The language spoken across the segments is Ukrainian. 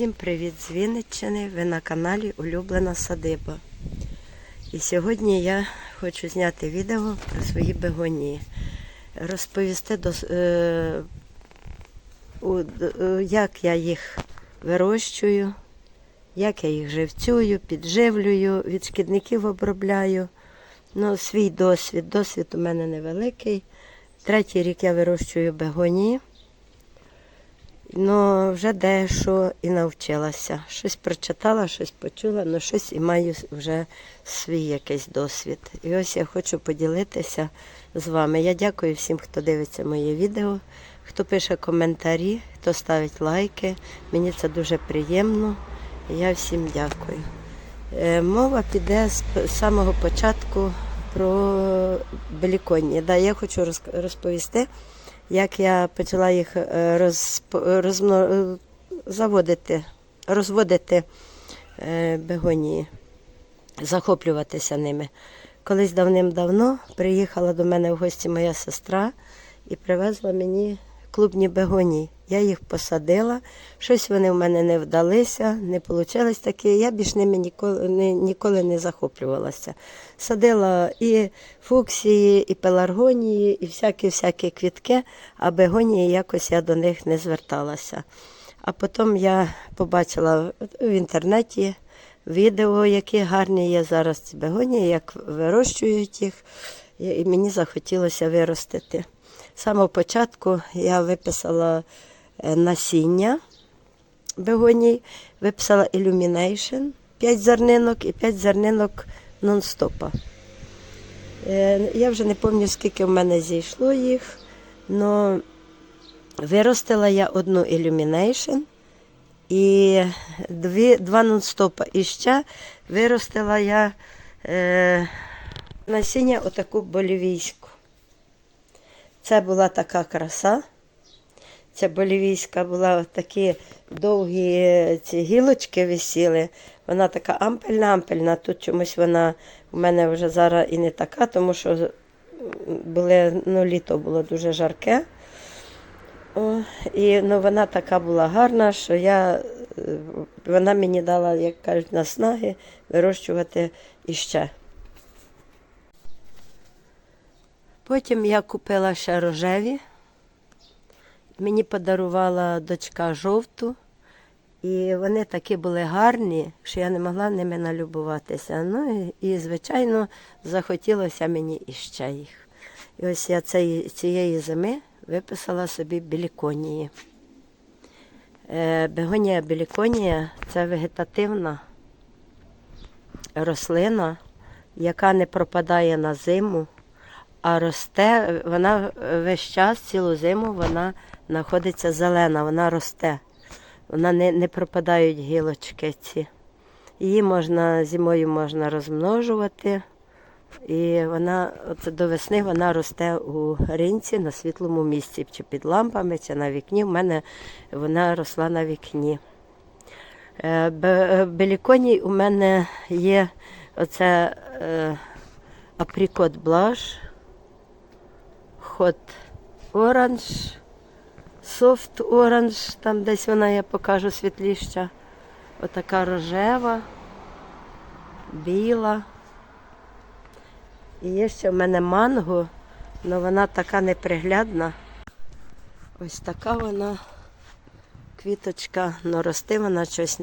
Всім привіт з Вінниччини. Ви на каналі Улюблена Садиба. І сьогодні я хочу зняти відео про свої бегонії. Розповісти, е, е, як я їх вирощую, як я їх живцюю, підживлюю, від шкідників обробляю. Ну, свій досвід. Досвід у мене невеликий. Третій рік я вирощую бегонії. Ну, вже дещо і навчилася. Щось прочитала, щось почула, але щось і маю вже свій якийсь досвід. І ось я хочу поділитися з вами. Я дякую всім, хто дивиться моє відео, хто пише коментарі, хто ставить лайки. Мені це дуже приємно. Я всім дякую. Е, Мова піде з самого початку про. Да, я хочу розповісти, як я почала їх роз, розмно... е, заводити, розводити е, бегонії, захоплюватися ними. Колись давним-давно приїхала до мене в гості моя сестра і привезла мені клубні бегонії. Я їх посадила, щось вони в мене не вдалися, не вийшло таке. Я більш ними ніколи, не, ніколи не захоплювалася. Садила і фуксії, і пеларгонії, і всякі-всякі квітки, а бегонії якось я до них не зверталася. А потім я побачила в інтернеті відео, які гарні є зараз ці бегонії, як вирощують їх, і мені захотілося виростити. Самого початку я виписала е, насіння бегоній, виписала Illumination, 5 зернинок і 5 зернинок нон-стопа. Е, Я вже не пам'ятаю, скільки в мене зійшло їх, але виростила я одну Illumination і дві, два нон-стопа. І ще виростила я е, насіння отаку болівійську. Це була така краса. Ця болівійська була такі довгі е, ці гілочки висіли. Вона така ампельна-ампельна. Тут чомусь вона у мене вже зараз і не така, тому що були, ну, літо було дуже жарке. О, і ну, вона така була гарна, що я, е, вона мені дала, як кажуть, наснаги вирощувати іще. Потім я купила ще рожеві. Мені подарувала дочка жовту, і вони такі були гарні, що я не могла ними налюбуватися. Ну і, і звичайно, захотілося мені іще їх. І ось я цієї, цієї зими виписала собі біліконії. Е, бегонія біліконія це вегетативна рослина, яка не пропадає на зиму, а росте, вона весь час, цілу зиму, вона знаходиться зелена, вона росте. Вона не, не пропадають гілочки ці. Її можна зимою можна розмножувати. І вона от до весни вона росте у ринці на світлому місці, чи під лампами, чи на вікні. У мене вона росла на вікні. Е, Беліконій у мене є оце е, априкот блаш, хот оранж, софт оранж, там десь вона, я покажу світліща. Отака рожева, біла. І є ще в мене манго, але вона така неприглядна. Ось така вона квіточка, але рости вона щось,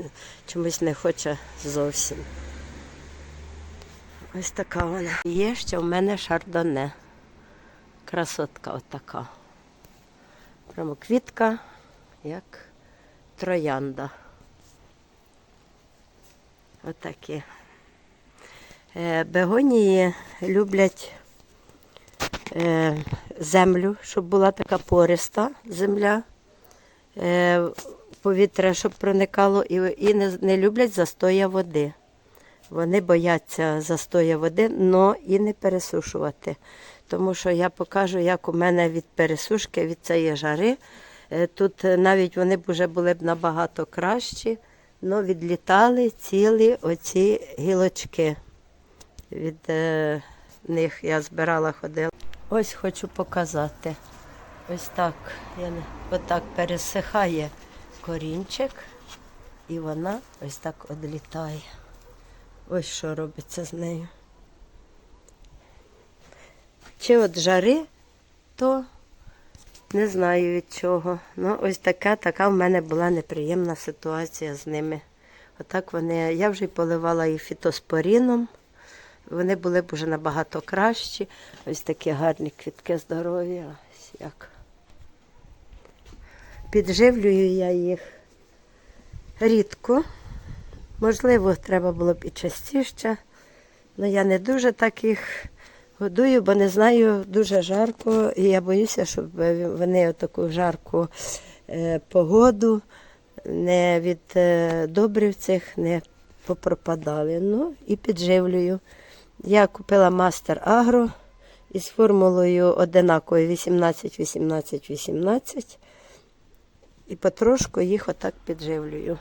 чомусь не хоче зовсім. Ось така вона. Є ще в мене шардоне. Красотка отака. Прямо квітка, як троянда. Отакі. Е, Бегонії люблять е, землю, щоб була така пориста земля, е, повітря, щоб проникало, і, не люблять застоя води. Вони бояться застоя води, але і не пересушувати. Тому що я покажу, як у мене від пересушки, від цієї жари. е, Тут е, навіть вони б вже були б набагато кращі, але відлітали цілі оці гілочки від е, них я збирала, ходила. Ось хочу показати. Ось так, я отак пересихає корінчик. І вона ось так одлітає. Ось що робиться з нею. Чи от жари, то не знаю від чого. Ну, ось така, така в мене була неприємна ситуація з ними. Отак вони, я вже й поливала їх фітоспоріном. Вони були б вже набагато кращі. Ось такі гарні квітки здорові. Ось як. Підживлюю я їх рідко. Можливо, треба було б і частіше. Але я не дуже так їх годую, бо не знаю, дуже жарко. І я боюся, щоб вони таку жарку е, погоду не від е, добрив цих не попропадали. Ну і підживлюю. Я купила мастер Агро із формулою одинаковою 18, 18, 18. І потрошку їх отак підживлюю.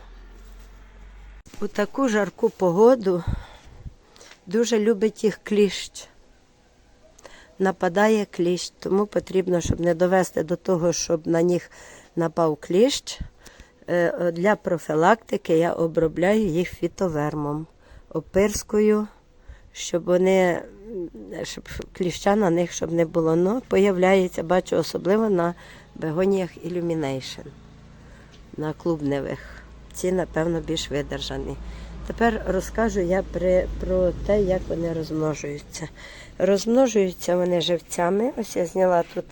У таку жарку погоду дуже любить їх кліщ. Нападає кліщ, тому потрібно, щоб не довести до того, щоб на них напав кліщ. е, Для профілактики я обробляю їх фітовермом, опирскою, щоб вони, щоб кліща на них щоб не було. Ну, появляється, бачу, особливо на бегоніях Illumination, на клубневих. Ці, напевно, більш видержані. Тепер розкажу я при, про те, як вони розмножуються. Розмножуються вони живцями. Ось я зняла тут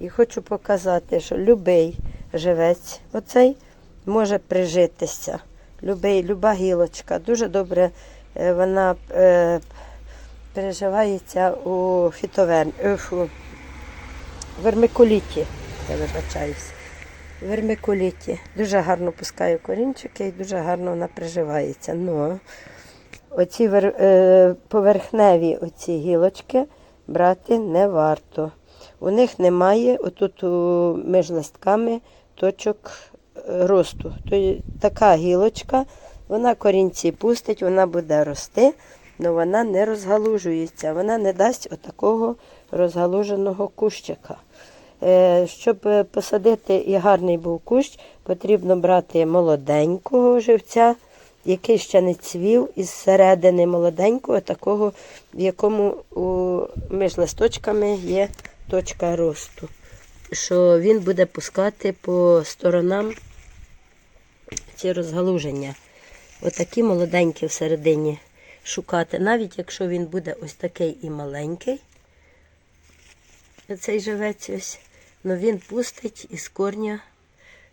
і хочу показати, що любий живець оцей може прижитися. Любий, люба гілочка. Дуже добре е, вона е, переживається у фітовер... е, фу, вермикуліті. Я вибачаюся. Вермикуліті. Дуже гарно пускає корінчики і дуже гарно вона приживається. Ну, оці вер... е, поверхневі оці гілочки брати не варто. У них немає отут між листками точок е, росту. То є така гілочка, вона корінці пустить, вона буде рости, але вона не розгалужується. Вона не дасть отакого розгалуженого кущика. Е, Щоб е, посадити і гарний був кущ, потрібно брати молоденького живця, який ще не цвів, із середини молоденького, такого, в якому між листочками є точка росту. Що він буде пускати по сторонам ці розгалуження. Отакі молоденькі всередині шукати, навіть якщо він буде ось такий і маленький, цей живець ось, ну він пустить із корня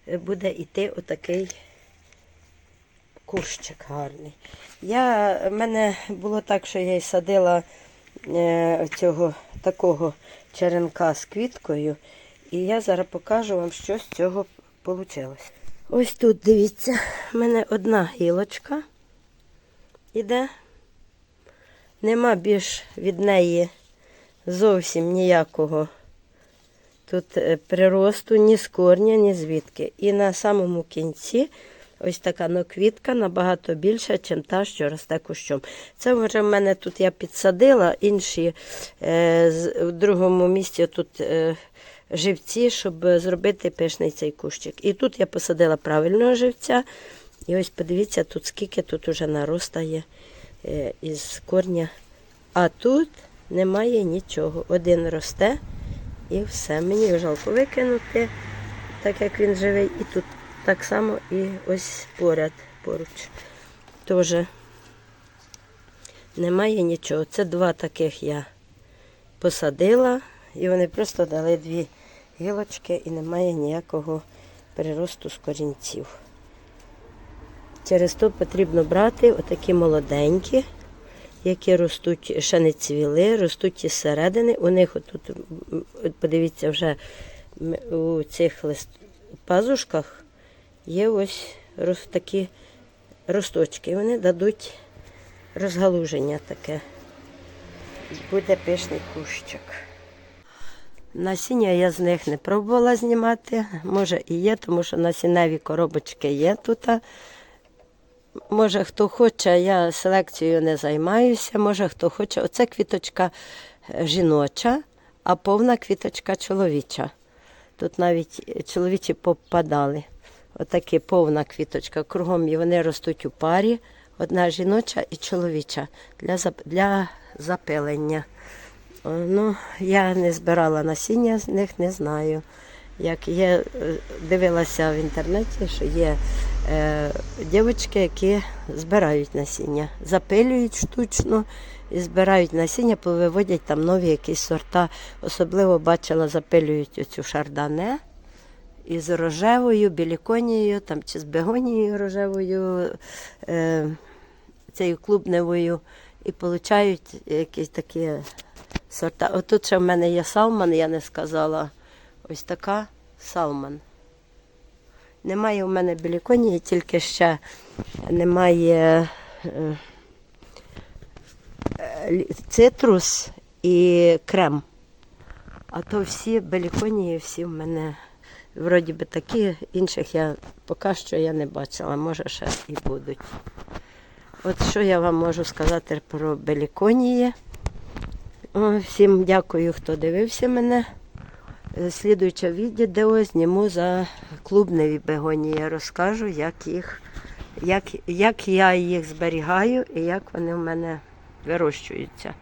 е, буде йти отакий кущик гарний. Я, в мене було так, що я й садила е, цього такого черенка з квіткою, і я зараз покажу вам, що з цього вийшло. Ось тут, дивіться, в мене одна гілочка іде. Нема більш від неї зовсім ніякого тут е, приросту ні з корня, ні звідки. І на самому кінці ось така ну, квітка набагато більша, ніж та, що росте кущом. Це вже в мене тут я підсадила інші е, в другому місці тут е, живці, щоб зробити пишний цей кущик. І тут я посадила правильного живця. І ось подивіться, тут скільки тут уже наростає е, із корня. А тут немає нічого. Один росте і все. Мені жалко викинути, так як він живий. І тут так само і ось поряд поруч. Теж немає нічого. Це два таких я посадила, і вони просто дали дві гілочки і немає ніякого приросту з корінців. Через то потрібно брати отакі молоденькі, які ростуть, ще не цвіли, ростуть із середини. У них от подивіться, вже у цих лист, пазушках є ось роз, такі росточки. Вони дадуть розгалуження таке. Буде пишний кущик. Насіння я з них не пробувала знімати. Може і є, тому що насінневі коробочки є тут. Може, хто хоче, я селекцією не займаюся. Може, хто хоче. Оце квіточка е, жіноча, а повна квіточка чоловіча. Тут навіть чоловічі попадали. Отакі повна квіточка. Кругом і вони ростуть у парі. Одна жіноча і чоловіча для, для запилення. Ну, я не збирала насіння з них, не знаю. Як є, е, дивилася в інтернеті, що є е, дівчатки, які збирають насіння, запилюють штучно і збирають насіння, повиводять там нові якісь сорта. Особливо бачила, запилюють оцю шардане із рожевою, біліконією там, чи з бегонією рожевою, е, цією клубневою, і получають якісь такі сорта. Отут ще в мене є салман, я не сказала. Ось така салман. Немає у мене біліконії, тільки ще немає е, е, цитрус і крем. А то всі беліконії, всі в мене вроді би такі, інших я поки що я не бачила, може ще і будуть. От що я вам можу сказати про беліконії. Всім дякую, хто дивився мене. Е, Слідуюче відео зніму за клубневі бегонії. Розкажу, як їх, як, як я їх зберігаю і як вони в мене вирощуються.